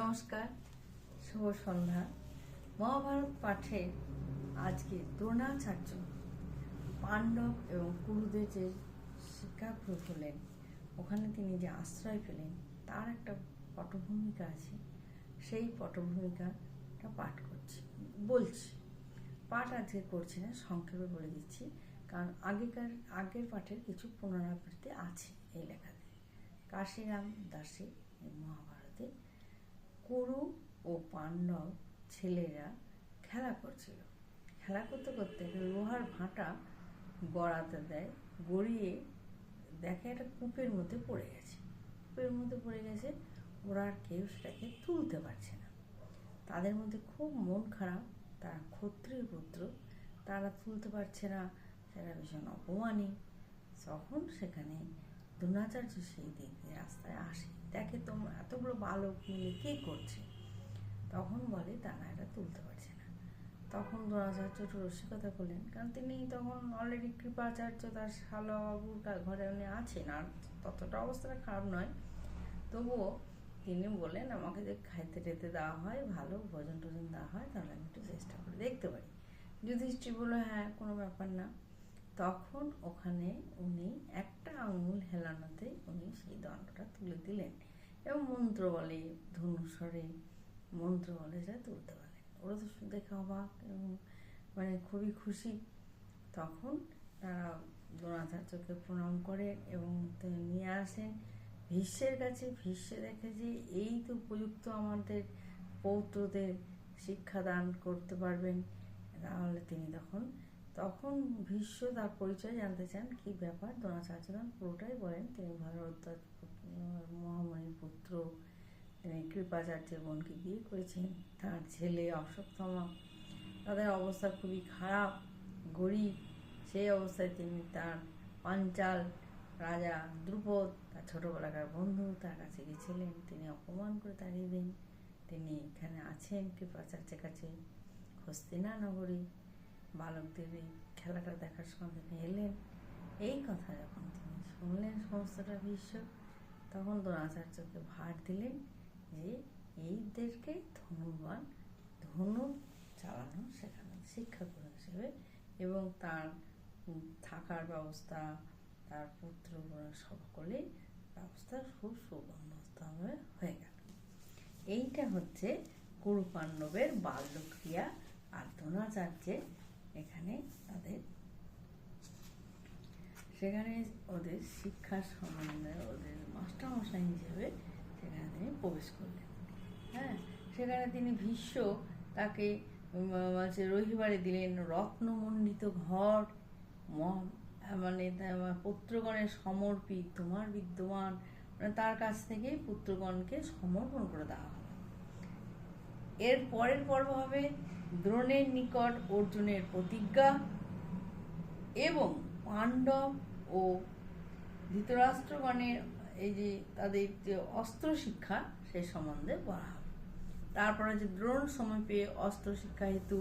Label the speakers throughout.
Speaker 1: নমস্কার, শুভ সন্ধ্যা। মহাভারত পাঠে আজকে দ্রোণাচার্য পাণ্ডব এবং কুরুদের যে শিক্ষাগ্রহ হলেন ওখানে তিনি যে আশ্রয় পেলেন, তার একটা পটভূমিকা আছে। সেই পটভূমিকাটা পাঠ করছি, বলছি। পাঠ আজকে করছি না, সংক্ষেপে বলে দিচ্ছি, কারণ আগেকার, আগের পাঠের কিছু পুনরাবৃত্তি আছে এই লেখাতে। কাশিরাম দাসী কুরু ও পাণ্ডব ছেলেরা খেলা করছিল। খেলা করতে করতে লোহার ভাঁটা গড়াতে দেয়, গড়িয়ে দেখে একটা কূপের মধ্যে পড়ে গেছে। কূপের মধ্যে পড়ে গেছে, ওরা আর কেউ সেটাকে তুলতে পারছে না। তাদের মধ্যে খুব মন খারাপ, তারা ক্ষত্রিয় পুত্র, তারা তুলতে পারছে না সেটা ভীষণ অপমানী। তখন সেখানে দ্রোণাচার্য সেই দিক দিয়ে রাস্তায় আসে। এতগুলো বালক মিলে কে করছে? তখন বলে, তারা এটা তুলতে পারছে না। তখন দ্রোণাচার্য একটু রসিকতা করলেন, কারণ তিনি তখন অলরেডি কৃপাচার্য, তার শালাবাবুর ঘরে উনি আছেন, আর ততটা অবস্থাটা খারাপ নয়। তবুও তিনি বললেন, আমাকে যে খাইতে টেতে দেওয়া হয়, ভালো ভোজন টোজন দেওয়া হয়, তাহলে আমি একটু চেষ্টা করে দেখতে পারি। যুধিষ্ঠির বলল হ্যাঁ কোনো ব্যাপার না। তখন ওখানে উনি একটা আঙুল হেলানোতে উনি সেই দণ্ডটা তুলে দিলেন। এবং মন্ত্র বলে ধনুস্বরে মন্ত্র বলে, সেটা তুলতে পারলেন ওরা তো দেখে অবাক এবং মানে খুবই খুশি। তখন তারা দ্রোণাচার্যকে প্রণাম করে এবং নিয়ে আসেন। ভীষ্মের কাছে ভীষ্ম দেখে যে এই তো উপযুক্ত আমাদের পৌত্রদের শিক্ষাদান করতে পারবেন। তাহলে তিনি তখন তখন ভীষ্ম তার পরিচয় জানতে চান, কি ব্যাপার? দ্রোণাচার্য তখন পুরোটাই বলেন, তিনি ভরদ্বাজ মহামণির পুত্র, তিনি কৃপাচার্যের বোনকে বিয়ে করেছেন। তার ছেলে অশ্বত্থমা তাদের অবস্থা খুবই খারাপ, গরিব। সেই অবস্থায় তিনি তার পাঞ্চাল রাজা দ্রুপদ, তার ছোটবেলাকার বন্ধু তার কাছে গেছিলেন। তিনি অপমান করে তাড়িয়ে দেন। তিনি এখানে আছেন কৃপাচার্যের কাছে হস্তিনা নগরী বালকদের এই খেলাটা দেখার সময় এলেন। এই কথা যখন তিনি শুনলেন সমস্তটা বিশ্ব, তখন দ্রোণাচার্যকে ভার দিলেন যে এইদেরকে ধনুবান ধনু চালানো শেখানো শিক্ষাগুরু হিসেবে এবং তার থাকার ব্যবস্থা, তার পুত্র সকলে ব্যবস্থা খুব সুবন্দোবস্তভাবে হয়ে গেল। এইটা হচ্ছে কুরু পাণ্ডবের বাল্যক্রিয়া আর দ্রোণাচার্যের এখানে তাদের, সেখানে ওদের শিক্ষার সম্বন্ধে ওদের মাস্টারমশাই হিসেবে সেখানে তিনি প্রবেশ করলেন। হ্যাঁ সেখানে তিনি ভীষ্ম তাকে হচ্ছে রহিবারে দিলেন, রত্নমণ্ডিত ঘর মানে পুত্রগণের সমর্পিত, তোমার বিদ্যমান মানে তার কাছ থেকে পুত্রগণকে সমর্পণ করে দেওয়া হবে এর পরের পর্ব হবে দ্রোণের নিকট অর্জুনের প্রতিজ্ঞা এবং পাণ্ডব ও ধৃতরাষ্ট্রগণের এই যে তাদের যে অস্ত্র শিক্ষা, সে সম্বন্ধে বলা হবে। তারপরে যে দ্রোণ সময় পেয়ে অস্ত্র শিক্ষা হেতু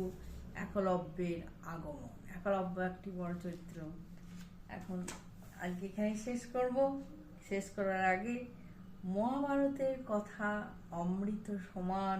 Speaker 1: একলব্যের আগমন। একলব্য একটি বড় চরিত্র। এখন আজকে এখানে শেষ করব। শেষ করার আগে মহাভারতের কথা অমৃত সমান